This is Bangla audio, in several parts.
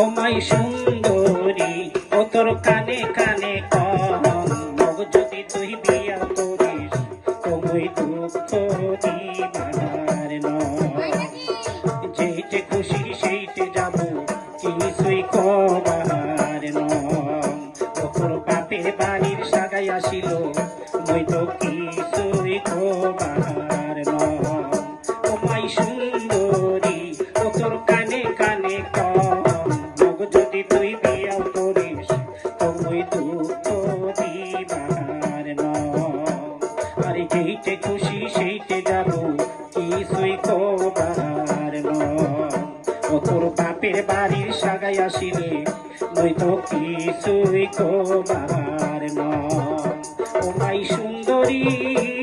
তোমায় সুন্দরী, ও তোর কানে কানে কম যদি তুই বিয়া করিস তুমি দুঃখ দিবার যেইতে খুশি সেইতে যাব কিছুই কবার নম তোর বাপের বাড়ির সাগাই আসিল সাগাই আসিনি। নই তো কিছুই ও মাই সুন্দরী।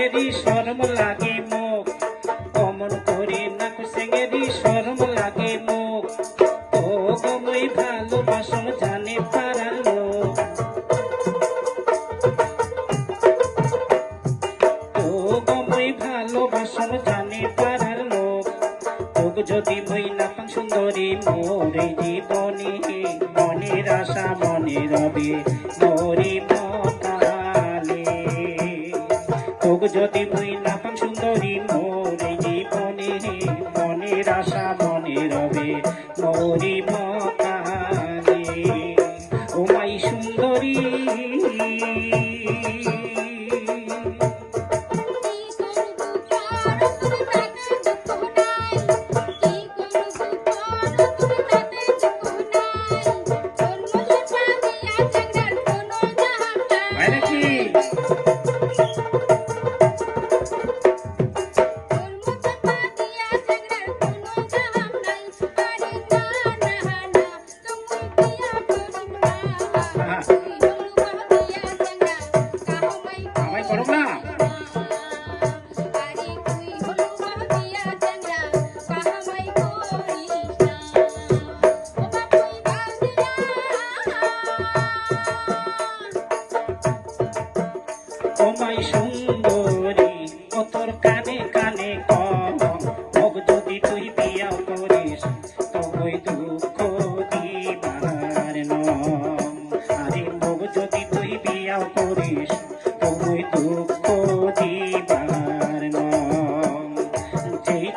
সেঙ্গেরি শরম লাগে মুখ। অমন করে নাক সেঙ্গেরি শরম লাগে মুখ। ও গমই ভালোবাসন জানে পারার লোক। ও গমই ভালোবাসন জানে পারার লোক। তোক যদি মই না পান সুন্দরী, মোরে জীবনে মনের আশা মনে রবে। মরি আমায় করো না ও মাই সুন্দরী ও তোর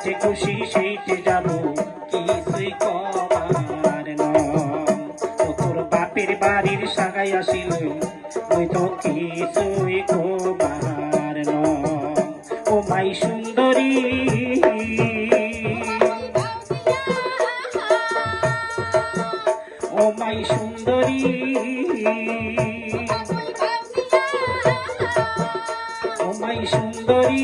যেইতে খুশি সেইতে যাব। কিছুই নম ও তোর বাপের বাড়ির সাগাই আসিল। ওই তো কিছুই নম ও মাই সুন্দরী। ও মাই সুন্দরী। ও মাই সুন্দরী।